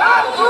আমরা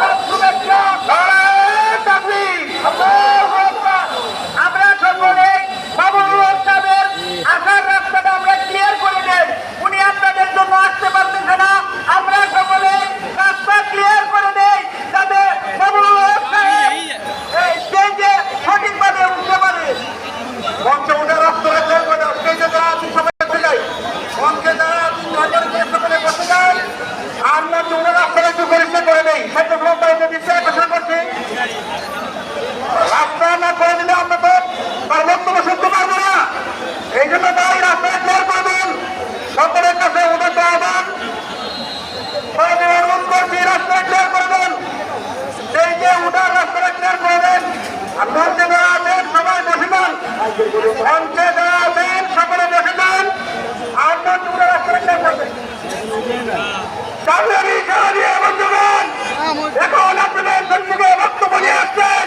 জন্য তাই রাস্তা ক্লিয়ার করবেন সকলের করবেন সেই যে উঠার রাস্তাটা ক্লিয়ার করবেন আর মঞ্চে যারা আছেন, সবাই বসে যান। মঞ্চে যারা আছেন, সকলে বসে যান। মঞ্চে উঠে রাস্তাটা ক্লিয়ার করবেন কাবেরী বক্তব্য নিয়ে আসছেন।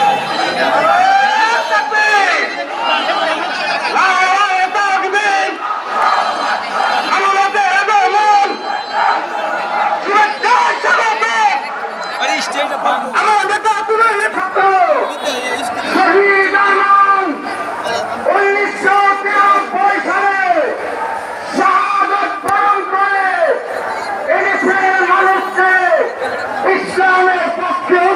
আমার নেতা আপনার